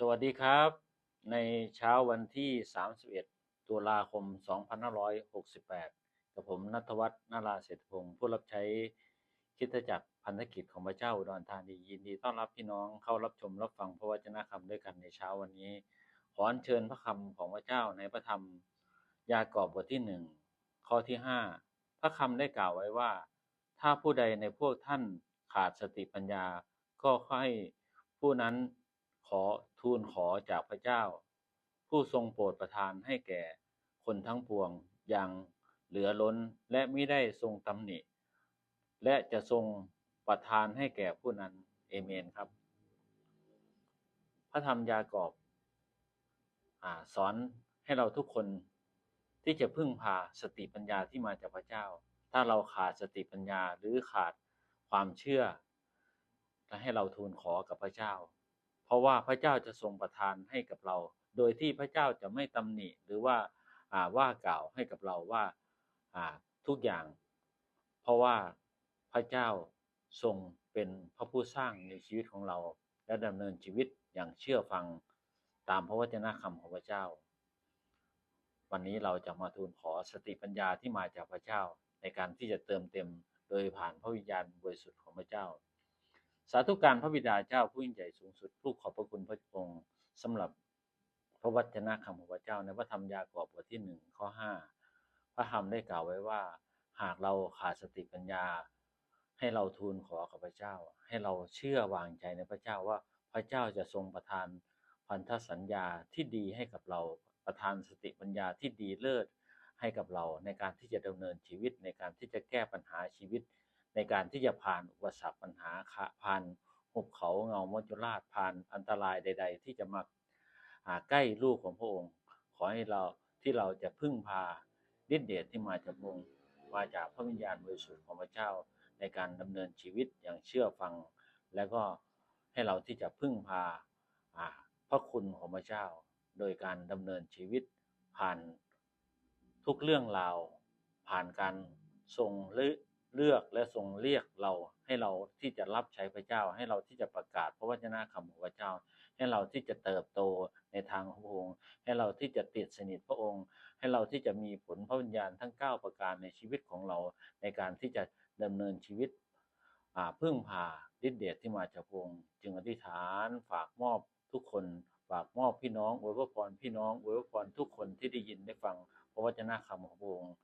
สวัสดีครับ ในเช้าวันที่ 31 ตุลาคม 2568 กับผมนัทวัฒน์นาราเศรษฐพงศ์ผู้รับใช้คิดจักรพันธกิจของพระเจ้าอุดรธานียินดีต้อนรับพี่น้องเข้ารับชมรับฟังพระวจนะคำด้วยกันในเช้าวันนี้ ขออัญเชิญพระคำของพระเจ้าในพระธรรม ยากอบบทที่หนึ่งข้อที่ห้าพระคำได้กล่าวไว้ว่า ถ้าผู้ใดในพวกท่านขาดสติปัญญา ก็ให้ผู้นั้น ขอทูลขอจากพระเจ้า ผู้ทรงโปรดประทานให้แก่คนทั้งปวงอย่างเหลือล้นและไม่ได้ทรงตำหนิ และจะทรงประทานให้แก่ผู้นั้นเอเมนครับ พระธรรมยากอบอสอนให้เราทุกคนที่จะพึ่งพาสติปัญญาที่มาจากพระเจ้า ถ้าเราขาดสติปัญญาหรือขาดความเชื่อและให้เราทูลขอกับพระเจ้า เพราะว่าพระเจ้าจะทรงประทานให้กับเรา โดยที่พระเจ้าจะไม่ตำหนิหรือว่าว่ากล่าวให้กับเราว่าอ่าทุกอย่าง เพราะว่าพระเจ้าทรงเป็นพระผู้สร้างในชีวิตของเรา และดำเนินชีวิตอย่างเชื่อฟังตามพระวจนะคำของพระเจ้า วันนี้เราจะมาทูลขอสติปัญญาที่มาจากพระเจ้าในการที่จะเติมเต็มโดยผ่านพระวิญญาณบริสุทธิ์ของพระเจ้า สาธุการพระบิดาเจ้าผู้ยิ่งใหญ่สูงสุดลูกขอบพระคุณพระองค์สำหรับพระวจนะคำของพระเจ้าในพระธรรมยากอบบทที่หนึ่งข้อห้าพระธรรมได้กล่าวไว้ว่า หากเราขาดสติปัญญา ให้เราทูลขอกับพระเจ้า ให้เราเชื่อวางใจในพระเจ้าว่าพระเจ้าจะทรงประทานพันธสัญญาที่ดีให้กับเราประทานสติปัญญาที่ดีเลิศให้กับเราในการที่จะดำเนินชีวิตในการที่จะแก้ปัญหาชีวิต ในการที่จะผ่านอุปสรรคปัญหาผ่านหุบเขาเงามัจจุราชผ่านอันตรายใด ๆ ที่จะมาหาใกล้ลูกของพระองค์ ขอให้เราที่เราจะพึ่งพาฤทธิเดชที่มาจากองค์มาจากพระวิญญาณบริสุทธิ์ของพระเจ้าในการดำเนินชีวิตอย่างเชื่อฟัง แล้วก็ให้เราที่จะพึ่งพาพระคุณของพระเจ้า โดยการดำเนินชีวิตผ่านทุกเรื่องราวผ่านการทรง เลือกและทรงเรียกเราให้เราที่จะรับใช้พระเจ้า ให้เราที่จะประกาศพระวจนะคำของพระเจ้า ให้เราที่จะเติบโตในทางของพระองค์ ให้เราที่จะติดสนิทพระองค์ ให้เราที่จะมีผลพระวิญญาณทั้ง 9 ประการในชีวิตของเราในการที่จะดำเนินชีวิตพึ่งพาฤทธิเดชที่มาจากพระองค์จึงอธิษฐานฝากมอบทุกคนฝากมอบพี่น้องอวยพรพี่น้องอวยพรทุกคนที่ได้ยินได้ฟังพระวจนะคำของพระองค์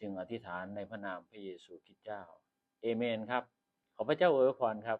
จึงอธิษฐานในพระนามพระเยซูคริสต์เจ้า เอเมนครับ ขอพระเจ้าอวยพรครับ